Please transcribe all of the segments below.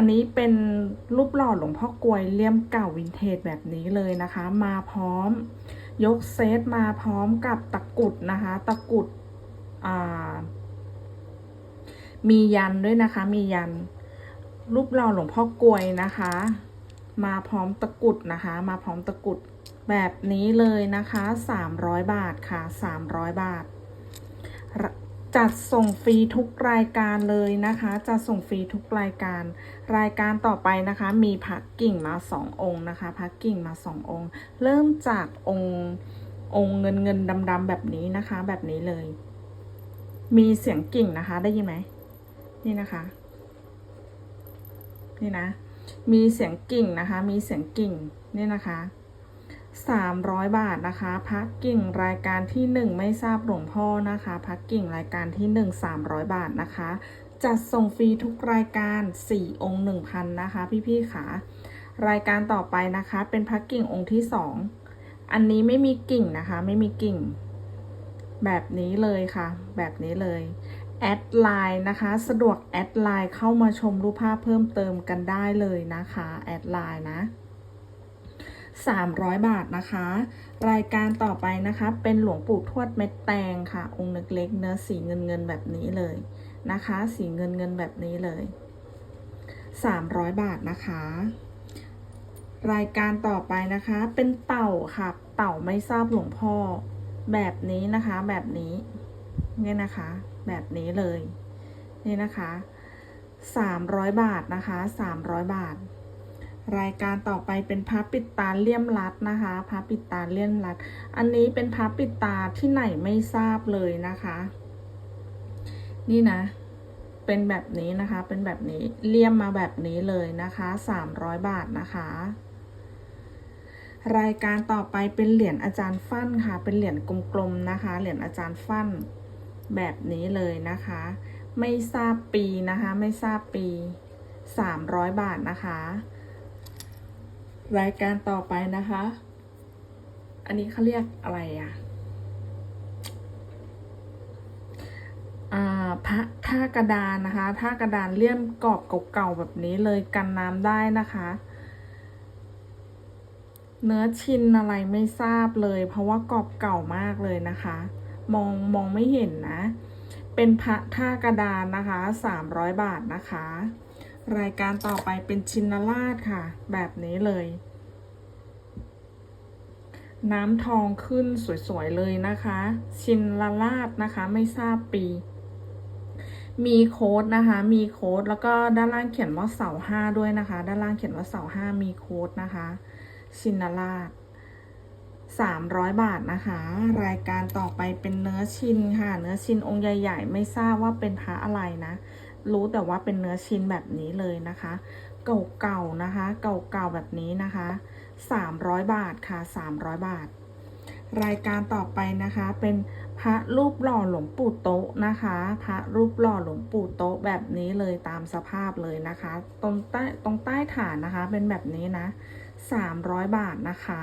อันนี้เป็นรูปหล่อหลวงพ่อกลวยเลี่ยมเก่าวินเทจแบบนี้เลยนะคะ มาพร้อม ยกเซตมาพร้อมกับตะกุดนะคะ ตะกุดมียันด้วยนะคะ มียัน รูปหล่อหลวงพ่อกลวยนะคะ มาพร้อมตะกุดนะคะ มาพร้อมตะกุดแบบนี้เลยนะคะ 300 บาทค่ะ 300 บาท จัดส่งฟรีทุกรายการเลยนะคะ จัดส่งฟรีทุกรายการ รายการต่อไปนะคะ มีพักกิ่งมาสององค์นะคะพักกิ่งมาสององค์ เริ่มจากองค์องค์เงินเงินดำดำแบบนี้นะคะ แบบนี้เลย มีเสียงกิ่งนะคะ ได้ยินไหมนี่นะคะ นี่นะ มีเสียงกิ่งนะคะ มีเสียงกิ่งนี่นะคะ 300 บาทนะคะพักกิ่งรายการที่ 1 ไม่ทราบหลวงพ่อนะคะพักกิ่งรายการที่ 1 300 บาทนะคะ จัดส่งฟรีทุกรายการ 4 องค์ 1,000 นะคะ พี่ๆค่ะ รายการต่อไปนะคะ เป็นพักกิ่งองค์ที่ 2 อันนี้ไม่มีกิ่งนะคะ ไม่มีกิ่ง แบบนี้เลยค่ะ แบบนี้เลยแอดไลน์นะคะ สะดวกแอดไลน์เข้ามาชมรูปภาพเพิ่มเติมกันได้เลยนะคะแอดไลน์นะ 300 บาทนะคะ รายการต่อไปนะคะ เป็นหลวงปู่ทวดเม็ดแตงค่ะ องค์เล็กๆเนื้อสีเงินเงินๆแบบนี้เลยนะคะ สีเงินเงินๆแบบนี้เลย 300 บาทนะคะ รายการต่อไปนะคะ เป็นเต่าค่ะ เต่าไม่ทราบหลวงพ่อ แบบนี้นะคะ แบบนี้เนี่ยนะคะ แบบนี้เลยนี่นะคะ 300 บาทนะคะ 300 บาท รายการต่อไปเป็นพระปิดตาเลี่ยมรัดนะคะพระปิดตาเลี่ยมรัด อันนี้เป็นพระปิดตาที่ไหนไม่ทราบเลยนะคะ นี่นะ เป็นแบบนี้นะคะ เป็นแบบนี้เลี่ยมมาแบบนี้เลยนะคะ300บาทนะคะ รายการต่อไปเป็นเหรียญอาจารย์ฟั่นค่ะ เป็นเหรียญกลมๆนะคะ เหรียญอาจารย์ฟั่นแบบนี้เลยนะคะ ไม่ทราบปีนะคะ ไม่ทราบปี300บาทนะคะ รายการต่อไปนะคะ อันนี้เขาเรียกอะไรอะอ่าพระท่ากระดานนะคะท่ากระดานเลี่ยมกรอบเก่าๆแบบนี้เลยกันน้ำได้นะคะ เนื้อชินอะไรไม่ทราบเลย เพราะว่ากรอบเก่ามากเลยนะคะ มองมองไม่เห็นนะ เป็นพระท่ากระดานนะคะ300บาทนะคะ รายการต่อไปเป็นชินราชค่ะ แบบนี้เลย น้ำทองขึ้นสวยๆเลยนะคะ ชินลราชนะคะไม่ทราบปี มีโค้ดนะคะ มีโค้ดแล้วก็ด้านล่างเขียนว่าเสาห้าด้วยนะคะ ด้านล่างเขียนว่าเสาห้ามีโค้ดนะคะ ชินราชสามร้อยบาทนะคะ รายการต่อไปเป็นเนื้อชินค่ะ เนื้อชินองค์ใหญ่ ๆ ไม่ทราบว่าเป็นพระอะไรนะ รู้แต่ว่าเป็นเนื้อชิ้นแบบนี้เลยนะคะ เก่าๆนะคะ เก่าๆแบบนี้นะคะ 300 บาทค่ะ 300 บาท รายการต่อไปนะคะเป็นพระรูปหล่อหลวงปู่โต๊ะนะคะ พระรูปหล่อหลวงปู่โต๊ะแบบนี้เลยตามสภาพเลยนะคะ ตรงใต้ตรงใต้ฐานนะคะเป็นแบบนี้นะ 300 บาทนะคะ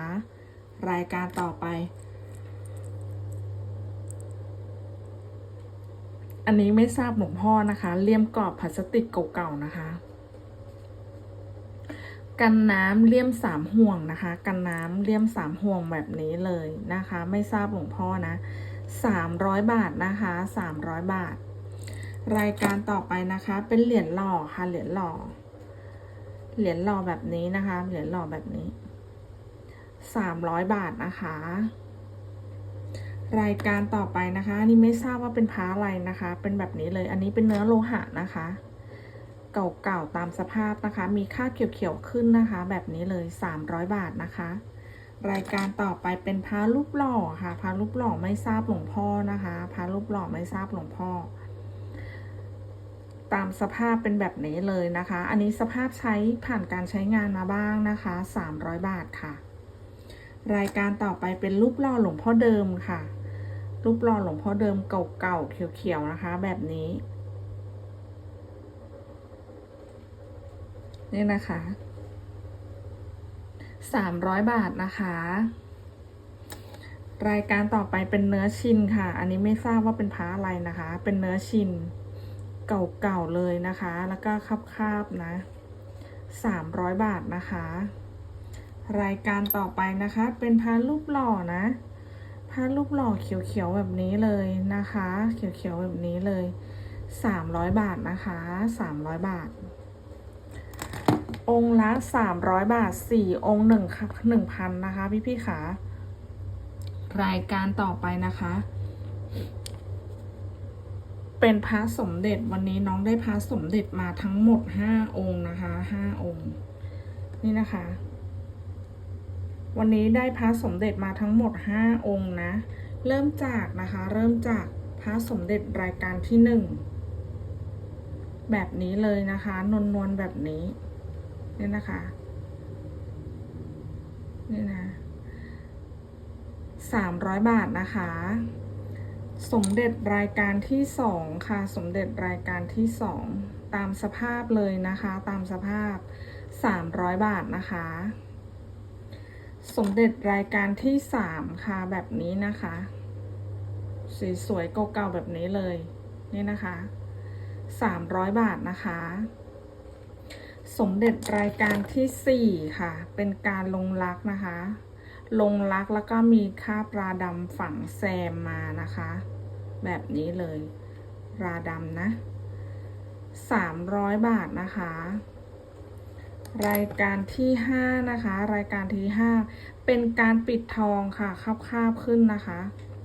รายการต่อไป อันนี้ไม่ทราบหลวงพ่อนะคะ เลี่ยมกรอบพลาสติกเก่าๆนะคะ กันน้ำเลี่ยมสามห่วงนะคะ กันน้ำเลี่ยมสามห่วงแบบนี้เลยนะคะ ไม่ทราบหลวงพ่อนะสามร้อยบาทนะคะสามร้อยบาท รายการต่อไปนะคะ เป็นเหรียญหล่อค่ะเหรียญหล่อ เหรียญหล่อแบบนี้นะคะ เหรียญหล่อแบบนี้สามร้อยบาทนะคะ รายการต่อไปนะคะอันนี้ไม่ทราบว่าเป็นพ้าอะไรนะคะ เป็นแบบนี้เลย อันนี้เป็นเนื้อโลหะนะคะ เก่าๆตามสภาพนะคะ มีค่าเขียวๆขึ้นนะคะ แบบนี้เลย 300 บาทนะคะ รายการต่อไปเป็นพระรูปหล่อค่ะพระรูปหล่อไม่ทราบหลวงพ่อนะคะพระรูปหล่อไม่ทราบหลวงพ่อ ตามสภาพเป็นแบบนี้เลยนะคะ อันนี้สภาพใช้ผ่านการใช้งานมาบ้างนะคะ 300 บาทค่ะ รายการต่อไปเป็นรูปหล่อหลวงพ่อเดิมค่ะ รูปหล่อหลวงพ่อเดิมเก่าๆเขียวๆนะคะ แบบนี้ นี่นะคะสามร้อยบาทนะคะ รายการต่อไปเป็นเนื้อชินค่ะ อันนี้ไม่ทราบว่าเป็นพ้าอะไรนะคะ เป็นเนื้อชินเก่าๆเลยนะคะ แล้วก็คาบๆนะ300บาทนะคะ รายการต่อไปนะคะ เป็นพารูปหล่อนะ พานรูปหล่อเขียวๆแบบนี้เลยนะคะ เขียวๆแบบนี้เลย 300 บาทนะคะ 300 บาท องค์ละ 300 บาท 4 องค์1ค่ะ1,000 นะคะ พี่ๆค่ะ รายการต่อไปนะคะ เป็นพระสมเด็จวันนี้น้องได้พระสมเด็จมาทั้งหมด 5 องค์นะคะ 5 องค์ นี่นะคะ วันนี้ได้พระสมเด็จมาทั้งหมด 5 องค์นะ เริ่มจากนะคะ เริ่มจากพระสมเด็จรายการที่ 1 แบบนี้เลยนะคะ นวลนวลแบบนี้นี่นะคะนี่นะสามร้อยบาทนะคะ สมเด็จรายการที่สองค่ะ สมเด็จรายการที่สองตามสภาพเลยนะคะ ตามสภาพสามร้อยบาทนะคะ สมเด็จรายการที่สามค่ะแบบนี้นะคะ สีสวยๆเก่าๆแบบนี้เลย นี่นะคะสามร้อยบาทนะคะ สมเด็จรายการที่สี่ค่ะ เป็นการลงรักนะคะ ลงรักแล้วก็มีค่าปลาดำฝังแซมมานะคะ แบบนี้เลยปลาดำนะสามร้อยบาทนะคะ รายการที่ห้านะคะ รายการที่ห้าเป็นการปิดทองค่ะคาบคาบขึ้นนะคะ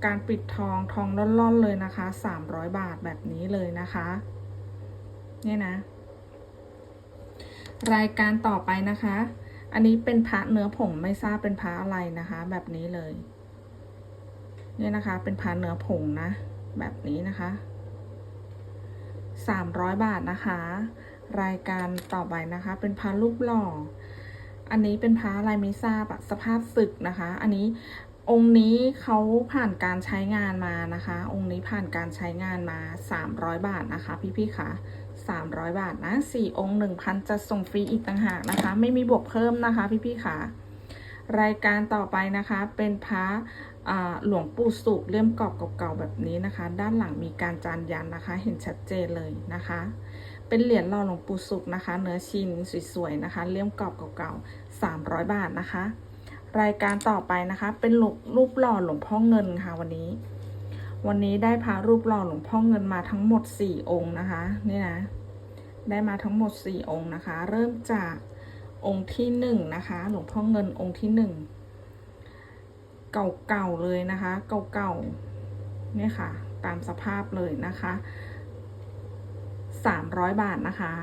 การปิดทองทองล่อนๆเลยนะคะสามร้อยบาทแบบนี้เลยนะคะเนี่ยนะ รายการต่อไปนะคะ อันนี้เป็นพระเนื้อผงไม่ทราบเป็นพระอะไรนะคะ แบบนี้เลยเนี่ยนะคะ เป็นพระเนื้อผงนะ แบบนี้นะคะสามร้อยบาทนะคะ รายการต่อไปนะคะ เป็นพระรูปหล่อ อันนี้เป็นพระอะไรไม่ทราบสภาพศึกนะคะ อันนี้องค์นี้เขาผ่านการใช้งานมานะคะ องค์นี้ผ่านการใช้งานมาสามร้อยบาทนะคะ พี่ๆค่ะ300 บาทนะ4องค์1,000 จะส่งฟรีอีกต่างหากนะคะ ไม่มีบวกเพิ่มนะคะ พี่ๆค่ะ รายการต่อไปนะคะเป็นพระอ่าหลวงปู่สุขเลี่ยมกรอบเก่าๆแบบนี้นะคะ ด้านหลังมีการจานยันนะคะ เห็นชัดเจนเลยนะคะ เป็นเหรียญหล่อหลวงปู่สุขนะคะ เนื้อชิ้นสวยๆนะคะ เลี่ยมกรอบเก่าๆ 300 บาทนะคะ รายการต่อไปนะคะ เป็นรูปรูปหล่อหลวงพ่อเงินค่ะวันนี้ วันนี้ได้พระรูปหล่อหลวงพ่อเงินมาทั้งหมด 4 องค์นะคะ นี่นะ ได้มาทั้งหมด 4 องค์นะคะ เริ่มจากองค์ที่1นะคะ หลวงพ่อเงินองค์ที่1เก่าๆเลยนะคะ เก่าๆเนี่ยค่ะ ตามสภาพเลยนะคะ 300 บาทนะคะ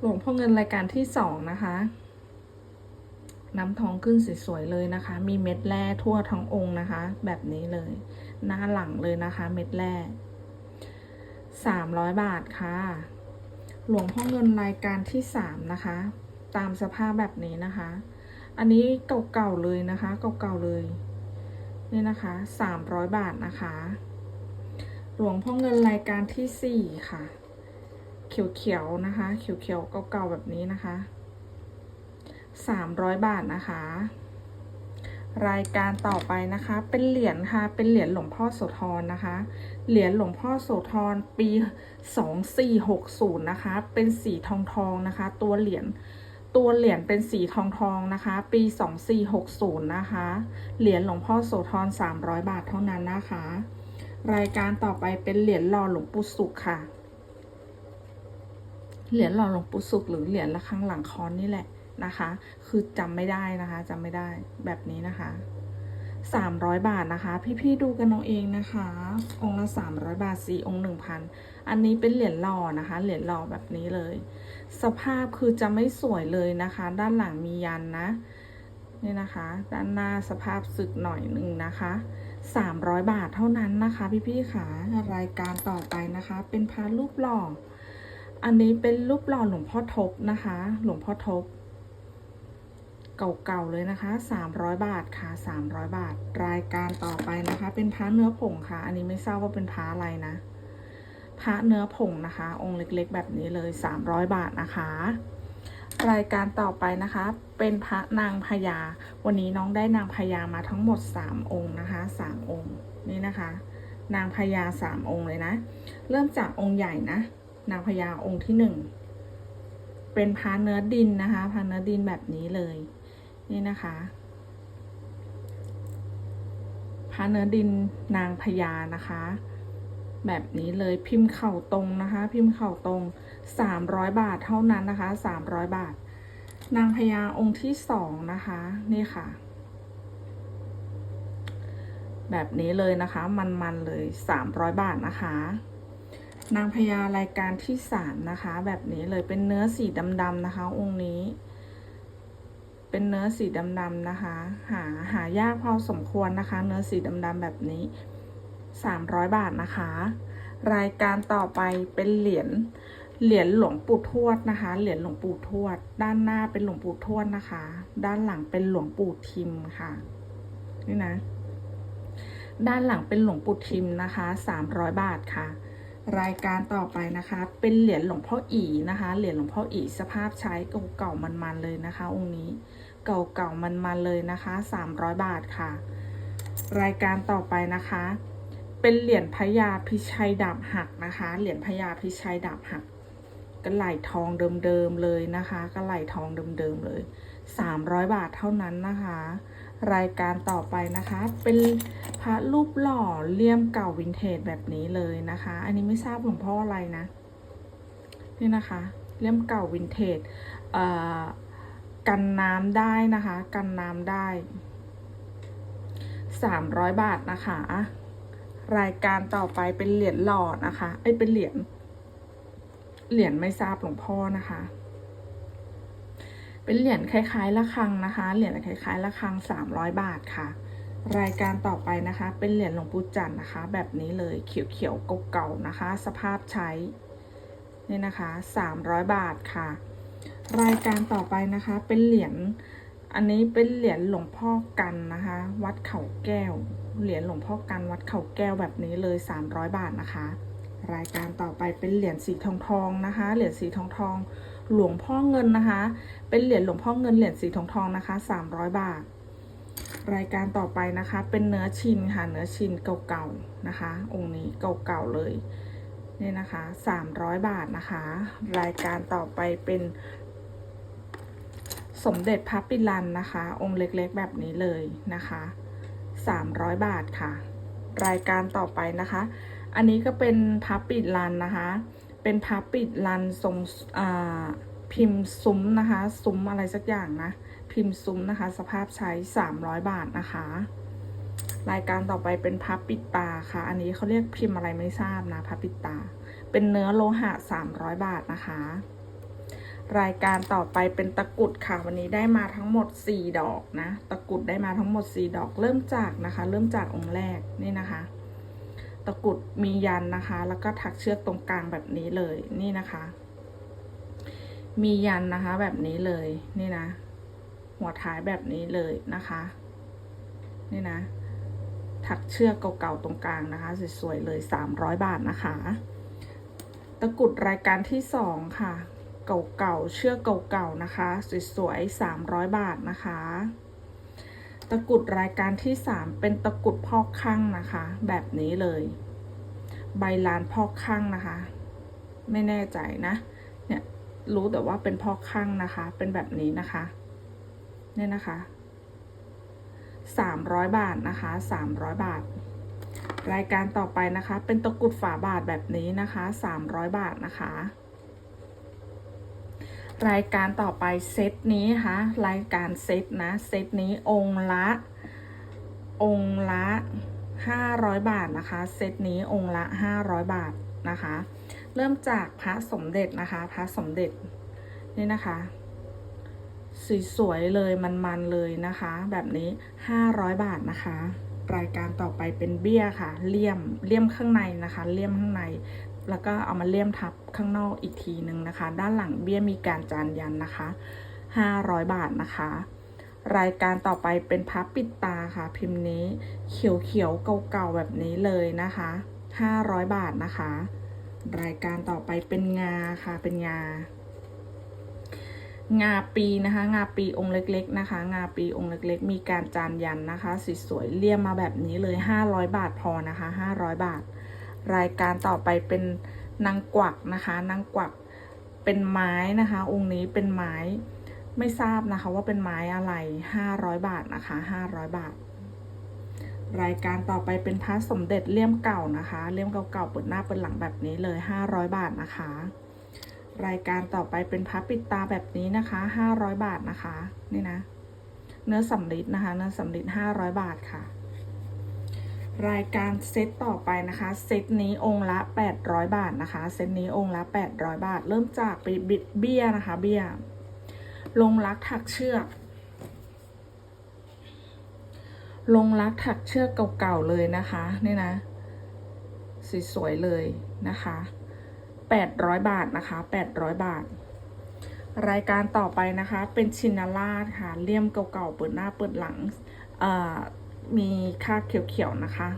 หลวงพ่อเงินรายการที่2นะคะน้ำทองขึ้นสวยๆเลยนะคะ มีเม็ดแร่ทั่วทั้งองค์นะคะ แบบนี้เลย หน้าหลังเลยนะคะ เม็ดแร่สามร้อยบาทค่ะ หลวงพ่อเงินรายการที่สามนะคะ ตามสภาพแบบนี้นะคะ อันนี้เก่าๆเลยนะคะ เก่าๆเลย นี่นะคะสามร้อยบาทนะคะ หลวงพ่อเงินรายการที่สี่ค่ะ เขียวๆนะคะ เขียวๆเก่าๆแบบนี้นะคะสามร้อยบาทนะคะ รายการต่อไปนะคะ เป็นเหรียญค่ะ เป็นเหรียญหลวงพ่อโสธรนะคะ เหรียญหลวงพ่อโสธรปีสองสี่หกศูนย์นะคะ เป็นสีทองทองนะคะ ตัวเหรียญตัวเหรียญเป็นสีทองทองนะคะ ปีสองสี่หกศูนย์นะคะ เหรียญหลวงพ่อโสธรสามร้อยบาทเท่านั้นนะคะ รายการต่อไปเป็นเหรียญหล่อหลวงปู่สุขค่ะ เหรียญหล่อหลวงปู่สุขหรือเหรียญระฆังหลังคอนนี่แหละนะคะ คือจำไม่ได้นะคะจำไม่ได้แบบนี้นะคะสามร้อยบาทนะคะ พี่ๆดูกันเอาเองนะคะ องค์ละสามร้อยบาทสี่องค์หนึ่งพันอันนี้เป็นเหรียญหล่อนะคะ เหรียญหล่อแบบนี้เลย สภาพคือจะไม่สวยเลยนะคะ ด้านหลังมียันนะนี่นะคะ ด้านหน้าสภาพสึกหน่อยหนึ่งนะคะ สามร้อยบาทเท่านั้นนะคะ พี่ๆค่ะรายการต่อไปนะคะ เป็นพระรูปหล่อ อันนี้เป็นรูปหล่อหลวงพ่อทบนะคะ หลวงพ่อทบ เก่าๆเลยนะคะ 300 บาทค่ะ 300 บาท รายการต่อไปนะคะ เป็นพระเนื้อผงค่ะ อันนี้ไม่ทราบว่าเป็นพระอะไรนะพระเนื้อผงนะคะ องค์เล็กๆ แบบนี้เลย 300 บาทนะคะ รายการต่อไปนะคะ เป็นพระนางพญา วันนี้น้องได้นางพญามาทั้งหมด 3 องค์นะคะ3องค์นี่นะคะ นางพญา3องค์เลยนะ เริ่มจากองค์ใหญ่นะ นางพญาองค์ที่หนึ่งเป็นพาเนื้อดินนะคะพาเนื้อดินแบบนี้เลย นี่นะคะพาเนื้อดินนางพญานะคะ แบบนี้เลยพิมพ์เข่าตรงนะคะ พิมพ์เข่าตรงสามร้อยบาทเท่านั้นนะคะสามร้อยบาท นางพญาองค์ที่สองนะคะนี่ค่ะ แบบนี้เลยนะคะมันๆเลยสามร้อยบาทนะคะ นางพญารายการที่สามนะคะ แบบนี้เลยเป็นเนื้อสีดำๆนะคะ องค์นี้ เป็นเนื้อสีดำๆนะคะ หาหายากพอสมควรนะคะ เนื้อสีดำๆแบบนี้ สามร้อยบาทนะคะ รายการต่อไปเป็นเหรียญเหรียญหลวงปู่ทวดนะคะ เหรียญหลวงปู่ทวด ด้านหน้าเป็นหลวงปู่ทวดนะคะ ด้านหลังเป็นหลวงปู่ทิมค่ะ นี่นะ ด้านหลังเป็นหลวงปู่ทิมนะคะสามร้อยบาทค่ะ รายการต่อไปนะคะ เป็นเหรียญหลวงพ่ออีนะคะ เหรียญหลวงพ่ออีสภาพใช้เก่าๆมันๆเลยนะคะ องค์นี้เก่าๆมันๆเลยนะคะสามร้อยบาทค่ะ รายการต่อไปนะคะ เป็นเหรียญพญาพิชัยดาบหักนะคะ เหรียญพญาพิชัยดาบหักกระไหลทองเดิมๆเลยนะคะกระไหลทองเดิมๆเลยสามร้อยบาทเท่านั้นนะคะ รายการต่อไปนะคะ เป็นพระรูปหล่อเลี่ยมเก่าวินเทจแบบนี้เลยนะคะ อันนี้ไม่ทราบหลวงพ่ออะไรนะ นี่นะคะ เลี่ยมเก่าวินเทจเอ่อกันน้ำได้นะคะ กันน้ำได้สามร้อยบาทนะคะ รายการต่อไปเป็นเหรียญหล่อนะคะไอ้ยเป็นเหรียญเหรียญไม่ทราบหลวงพ่อนะคะ เป็นเหรียญคล้ายๆ ระฆังนะคะ เหรียญคล้ายๆ ระฆังสามร้อยบาทค่ะ รายการต่อไปนะคะ เป็นเหรียญหลวงปู่จันทร์นะคะ แบบนี้เลยเขียวๆเก่าๆนะคะ สภาพใช้นี่นะคะสามร้อยบาทค่ะ รายการต่อไปนะคะ เป็นเหรียญอันนี้เป็นเหรียญหลวงพ่อกันนะคะ วัดเขาแก้ว เหรียญหลวงพ่อกันวัดเขาแก้วแบบนี้เลยสามร้อยบาทนะคะ รายการต่อไปเป็นเหรียญสีทองทองนะคะ เหรียญสีทองทอง หลวงพ่อเงินนะคะ เป็นเหรียญหลวงพ่อเงินเหรียญสีทองทองนะคะสามร้อยบาท รายการต่อไปนะคะเป็นเนื้อชินค่ะเนื้อชินเก่าๆนะคะ องค์นี้เก่าๆเลยนี่นะคะสามร้อยบาทนะคะ รายการต่อไปเป็น สมเด็จพระปิลันนะคะ องค์เล็กๆแบบนี้เลยนะคะ สามร้อยบาทค่ะ รายการต่อไปนะคะ อันนี้ก็เป็นพับปิดลันนะคะ เป็นพับปิดลันทรงพิมพ์ซุ้มนะคะ ซุ้มอะไรสักอย่างนะ พิมพ์ซุ้มนะคะ สภาพใช้ 300 บาทนะคะ รายการต่อไปเป็นพับปิดตาค่ะ อันนี้เขาเรียกพิมพ์อะไรไม่ทราบนะพับปิดตา เป็นเนื้อโลหะ 300 บาทนะคะ รายการต่อไปเป็นตะกุดค่ะ วันนี้ได้มาทั้งหมด 4 ดอกนะ ตะกุดได้มาทั้งหมด 4 ดอก เริ่มจากนะคะ เริ่มจากองค์แรกนี่นะคะ ตะกุดมียันนะคะ แล้วก็ถักเชือกตรงกลางแบบนี้เลยนี่นะคะ มียันนะคะ แบบนี้เลยนี่นะ หัวท้ายแบบนี้เลยนะคะ นี่นะ ถักเชือกเก่าๆตรงกลางนะคะสวยๆเลย 300 บาทนะคะ ตะกุดรายการที่สองค่ะ เก่าๆ เชือกเก่าๆ นะคะ สวยๆ 300 บาทนะคะ ตะกุดรายการที่สามเป็นตะกุดพอกข้างนะคะ แบบนี้เลย ใบลานพอกข้างนะคะ ไม่แน่ใจนะ เนี่ยรู้แต่ว่าเป็นพอกข้างนะคะ เป็นแบบนี้นะคะ เนี่ยนะคะสามร้อยบาทนะคะสามร้อยบาท รายการต่อไปนะคะ เป็นตะกุดฝาบาทแบบนี้นะคะสามร้อยบาทนะคะ รายการต่อไปเซตนี้นะคะรายการเซตนะเซตนี้องค์ละ องค์ละห้าร้อยบาทนะคะเซตนี้องค์ละห้าร้อยบาทนะคะ เริ่มจากพระสมเด็จนะคะพระสมเด็จนี่นะคะสวยๆเลยมันๆเลยนะคะ แบบนี้ห้าร้อยบาทนะคะ รายการต่อไปเป็นเบี้ยค่ะเลี่ยมเลี่ยมข้างในนะคะ เลี่ยมข้างใน แล้วก็เอามาเลี่ยมทับข้างนอกอีกทีหนึ่งนะคะ ด้านหลังเบี้ยมีการจานยันนะคะ 500 บาทนะคะ รายการต่อไปเป็นพับปิดตาค่ะ พิมพ์นี้เขียวๆเก่าๆแบบนี้เลยนะคะ 500 บาทนะคะ รายการต่อไปเป็นงาค่ะเป็นงางาปีนะคะ งาปีองค์เล็กๆนะคะ งาปีองค์เล็ก ๆ มีการจานยันนะคะสวยๆเลี่ยมมาแบบนี้เลย 500 บาทพอนะคะ 500 บาท รายการต่อไปเป็นนางกวักนะคะ นางกวักเป็นไม้นะคะ องค์นี้เป็นไม้ไม่ทราบนะคะว่าเป็นไม้อะไร 500 บาทนะคะ 500 บาท รายการต่อไปเป็นพระสมเด็จเลี่ยมเก่านะคะ เลี่ยมเก่าๆเปิดหน้าเปิดหลังแบบนี้เลย 500 บาทนะคะ รายการต่อไปเป็นพระปิดตาแบบนี้นะคะ 500 บาทนะคะ นี่นะ เนื้อสำลิดนะคะ เนื้อสำลิด500 บาทค่ะ รายการเซตต่อไปนะคะเซตนี้องค์ละ 800 บาทนะคะเซตนี้องค์ละ 800 บาท เริ่มจากไปบิดเบี้ยนะคะ เบี้ย ลงรักถักเชือก ลงรักถักเชือกเก่าๆเลยนะคะนี่นะสวยๆเลยนะคะ800 บาทนะคะ800 บาท รายการต่อไปนะคะเป็นชินาราชค่ะเลี่ยมเก่าๆเปิดหน้าเปิดหลังเอ่อ มีค่าเขียวๆนะคะ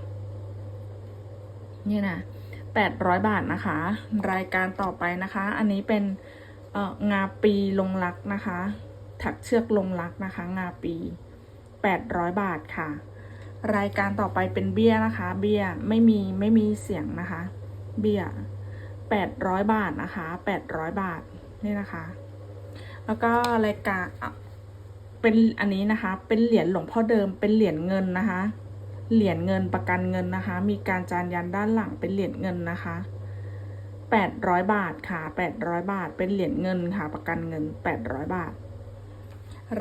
นี่นะ800บาทนะคะ รายการต่อไปนะคะ อันนี้เป็นงาปีลงรักนะคะ ถักเชือกลงรักนะคะ งาปี800บาทค่ะ รายการต่อไปเป็นเบี้ยนะคะ เบี้ยไม่มีไม่มีเสียงนะคะ เบี้ย800บาทนะคะ800บาทนี่นะคะ แล้วก็รายการ เป็นอันนี้นะคะ เป็นเหรียญหลวงพ่อเดิม เป็นเหรียญเงินนะคะ เหรียญเงินประกันเงินนะคะ มีการจานยันด้านหลังเป็นเหรียญเงินนะคะ800บาทค่ะ800บาท เป็นเหรียญเงินค่ะ ประกันเงิน800บาท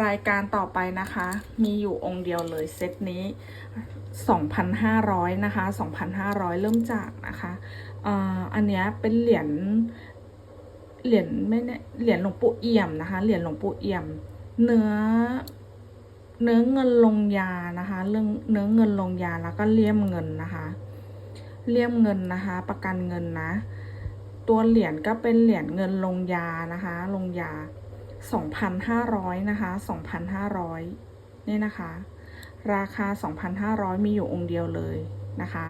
รายการต่อไปนะคะ มีอยู่องค์เดียวเลยเซตนี้2,500นห้าร้อยนะคะ2,500เริ่มจากนะคะอ่าอันเนี้ยเป็นเหรียญเหรียญไม่แน่เหรียญหลวงปู่เอี่ยมนะคะ เหรียญหลวงปู่เอี่ยม เนื้อเนื้อเงินลงยานะคะ เรื่องเนื้อเงินลงยาแล้วก็เลี่ยมเงินนะคะเลี่ยมเงินนะคะ ประกันเงินนะ ตัวเหรียญก็เป็นเหรียญเงินลงยานะคะ ลงยา 2,500 นะคะ 2,500นี่นะคะ ราคา 2,500 มีอยู่องค์เดียวเลยนะคะ